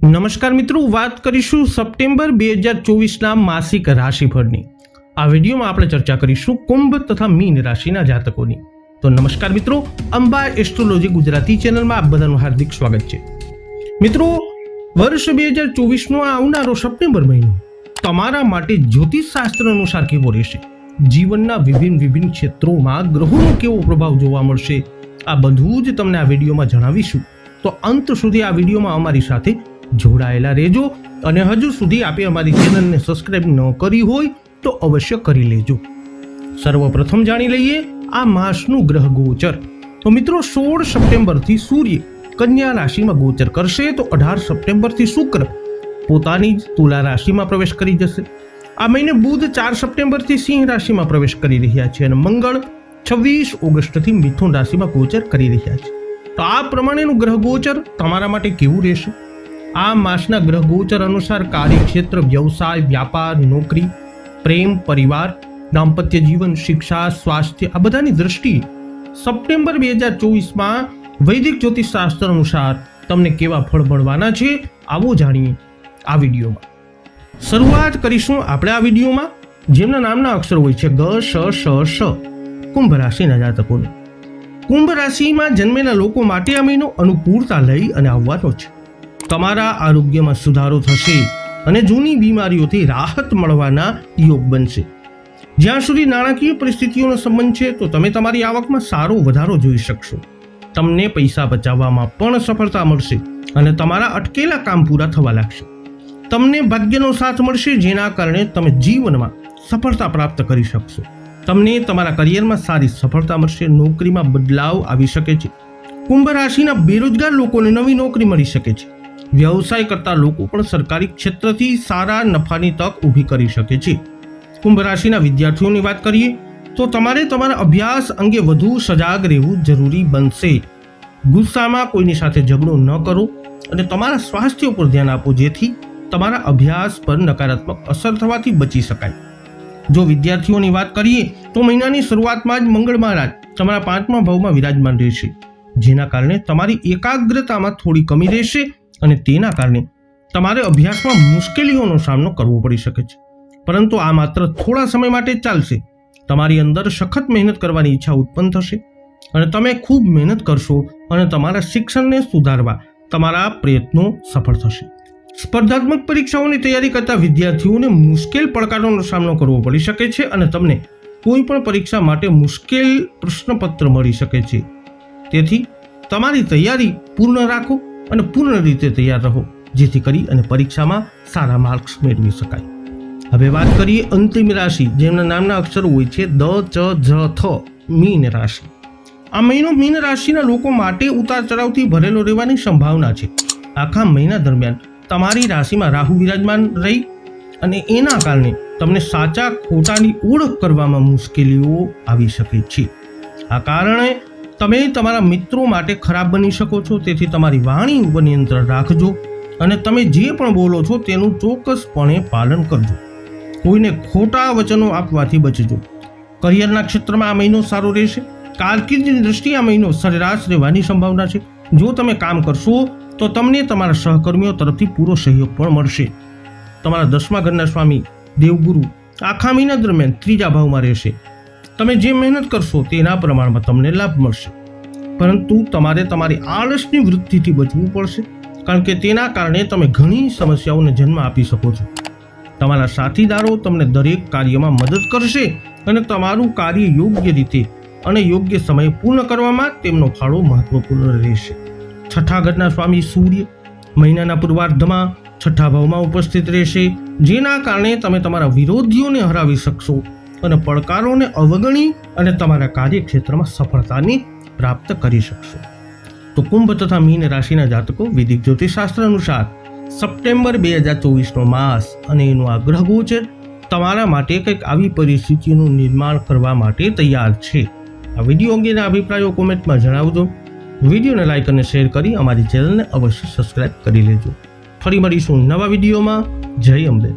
નમસ્કાર મિત્રો, વાત કરીશું સપ્ટેમ્બર બે હજાર ચોવીસના માસિક રાશિફળની. આ વિડીયોમાં આપણે ચર્ચા કરીશું કુંભ તથા મીન રાશિના જાતકોની. તો નમસ્કાર મિત્રો અંબા એસ્ટ્રોલોજી ગુજરાતી ચેનલમાં આપ બધાનું હાર્દિક સ્વાગત છે. મિત્રો, વર્ષ બે હજાર ચોવીસનો આવનારો સપ્ટેમ્બર મહિનો તમારા માટે જ્યોતિષ શાસ્ત્ર અનુસાર કેવો રહેશે? જીવનના વિભિન્ન વિભિન્ન ક્ષેત્રોમાં ગ્રહોનો કેવો પ્રભાવ જોવા મળશે? આ બધું જ તમને આ વિડીયોમાં જણાવીશું. તો અંત સુધી આ વિડીયોમાં અમારી સાથે જોડાયેલા રહેજો અને હજુ સુધી આપે અમારી ચેનલને સબસ્ક્રાઇબ ન કરી હોય તો અવશ્ય કરી લેજો. સર્વપ્રથમ જાણી લઈએ આ માસનું ગ્રહ ગોચર. તો મિત્રો, સોળ સપ્ટેમ્બરથી સૂર્ય કન્યા રાશિમાં ગોચર કરશે તો અઢાર સપ્ટેમ્બરથી શુક્ર પોતાની જ તુલા રાશિમાં પ્રવેશ કરી જશે. આ મહિને બુધ ચાર સપ્ટેમ્બરથી સિંહ રાશિમાં પ્રવેશ કરી રહ્યા છે અને મંગળ છવ્વીસ ઓગસ્ટથી મિથુન રાશિમાં ગોચર કરી રહ્યા છે. તો આ પ્રમાણેનું ગ્રહ ગોચર તમારા માટે કેવું રહેશે? આ માસના ગ્રહ ગોચર અનુસાર કાર્યક્ષેત્ર, વ્યવસાય, વ્યાપાર, નોકરી, પ્રેમ, પરિવાર, દાંપત્ય જીવન, શિક્ષા, સ્વાસ્થ્ય, આ બધાની દ્રષ્ટિ સપ્ટેમ્બર બે હજાર ચોવીસમાં વૈદિક જ્યોતિષ શાસ્ત્ર અનુસાર તમને કેવા ફળ મળવાના છે, આવો જાણીએ આ વિડીયોમાં. શરૂઆત કરીશું આપણે આ વિડીયોમાં, જેમના નામના અક્ષર હોય છે, ગ, શ શ શ, કુંભ રાશિના જાતકોને. કુંભ રાશિમાં જન્મેલા લોકો માટે આ મહિનો અનુકૂળતા લઈ અને આવવાનો છે. તમારા આરોગ્યમાં સુધારો થશે અને જૂની બીમારીઓથી રાહત મળવાના યોગ બનશે. જ્યાં સુધી નાણાકીય પરિસ્થિતિઓનો સંબંધ છે, તો તમે તમારી આવકમાં સારો વધારો જોઈ શકશો. તમને પૈસા બચાવવામાં પણ સફળતા મળશે અને તમારા અટકેલા કામ પૂરા થવા લાગશે. તમને ભાગ્યનો સાથ મળશે, જેના કારણે તમે જીવનમાં સફળતા પ્રાપ્ત કરી શકશો. તમને તમારા કરિયરમાં સારી સફળતા મળશે, નોકરીમાં બદલાવ આવી શકે છે. કુંભ રાશિના બેરોજગાર લોકોને નવી નોકરી મળી શકે છે. વ્યવસાય કરતા લોકો પણ સરકારી ક્ષેત્રથી સારા નફાની તક ઊભી કરી શકે છે. કુંભ રાશિના વિદ્યાર્થીઓની વાત કરીએ, તો તમારે તમારા અભ્યાસ અંગે વધુ સજાગ રહેવું જરૂરી બનશે. ગુસ્સામાં કોઈની સાથે ઝઘડો ન કરો અને તમારા સ્વાસ્થ્ય ઉપર ધ્યાન આપો, જેથી તમારા અભ્યાસ પર નકારાત્મક અસર થવાથી બચી શકાય. જો વિદ્યાર્થીઓની વાત કરીએ, તો મહિનાની શરૂઆતમાં જ મંગળ મહારાજ તમારા પાંચમા ભાવમાં વિરાજમાન રહેશે, જેના કારણે તમારી એકાગ્રતામાં થોડી કમી રહેશે અને તેના કારણે તમારે અભ્યાસમાં મુશ્કેલીઓનો સામનો કરવો પડી શકે છે. પરંતુ આ માત્ર થોડા સમય માટે ચાલશે. તમારી અંદર સખત મહેનત કરવાની ઈચ્છા ઉત્પન્ન થશે અને તમે ખૂબ મહેનત કરશો અને તમારા શિક્ષણને સુધારવા તમારા પ્રયત્નો સફળ થશે. સ્પર્ધાત્મક પરીક્ષાઓની તૈયારી કરતા વિદ્યાર્થીઓને મુશ્કેલ પડકારોનો સામનો કરવો પડી શકે છે અને તમને કોઈ પણ પરીક્ષા માટે મુશ્કેલ પ્રશ્નપત્ર મળી શકે છે. તેથી તમારી તૈયારી પૂર્ણ રાખો અને પૂર્ણ રીતે તૈયાર રહો, જેથી કરી અને પરીક્ષામાં સારા માર્ક્સ મેળવી શકાય. હવે વાત કરીએ અંતિમ રાશિ, જેમના નામના અક્ષરો હોય છે દ, ચ, જ, થ, મીન રાશિ. આ મહિનો મીન રાશિના લોકો માટે ઉતાર ચઢાવથી ભરેલો રહેવાની સંભાવના છે. આખા મહિના દરમિયાન તમારી રાશિમાં રાહુ વિરાજમાન રહી અને એના કારણે તમને સાચા ખોટાની ઓળખ કરવામાં મુશ્કેલીઓ આવી શકે છે. આ કારણે તમે તમારા મિત્રો માટે ખરાબ બની શકો છો, તેથી તમારી વાણી ઉપર નિયંત્રણ રાખજો અને તમે જે પણ બોલો છો તેનું ચોક્કસપણે પાલન કરજો. કોઈને ખોટા વચનો આપવાથી બચજો. કરિયરના ક્ષેત્રમાં આ મહિનો સારો રહેશે. કારકિર્દીની દ્રષ્ટિએ આ મહિનો સરેરાશ રહેવાની સંભાવના છે. જો તમે કામ કરશો, તો તમને તમારા સહકર્મીઓ તરફથી પૂરો સહયોગ પણ મળશે. તમારા દસમા ઘરના સ્વામી, દેવગુરુ, આખા મહિના દરમિયાન ત્રીજા ભાવમાં રહેશે. તમે જે મહેનત કરશો તેના પ્રમાણમાં તમને લાભ મળશે. પરંતુ તમારે તમારી આળસની વૃત્તિથી બચવું પડશે, કારણ કે તેના કારણે તમે ઘણી સમસ્યાઓને જન્મ આપી શકો છો. તમારા સાથીદારો તમને દરેક કાર્યમાં મદદ કરશે અને તમારું કાર્ય યોગ્ય રીતે અને યોગ્ય સમયે પૂર્ણ કરવામાં તેમનો ફાળો મહત્વપૂર્ણ રહેશે. છઠ્ઠા ઘરના સ્વામી સૂર્ય મહિનાના પૂર્વાર્ધમાં છઠ્ઠા ભાવમાં ઉપસ્થિત રહેશે, જેના કારણે તમે તમારા વિરોધીઓને હરાવી શકશો. અને પડકારોને અવગણી અને તમારા કાર્યક્ષેત્રમાં સફળતાની પ્રાપ્ત કરી શકશો. તો કુંભ તથા મીન રાશિના જાતકો વૈદિક જ્યોતિષશાસ્ત્ર અનુસાર સપ્ટેમ્બર બે હજાર ચોવીસનો માસ અને એનું આ ગ્રહ ગોચર તમારા માટે કંઈક આવી પરિસ્થિતિનું નિર્માણ કરવા માટે તૈયાર છે. આ વીડિયો અંગેના અભિપ્રાયો કોમેન્ટમાં જણાવજો. વિડીયોને લાઇક અને શેર કરી અમારી ચેનલને અવશ્ય સબસ્ક્રાઇબ કરી લેજો. ફરી મળીશું નવા વિડીયોમાં. જય અંબે.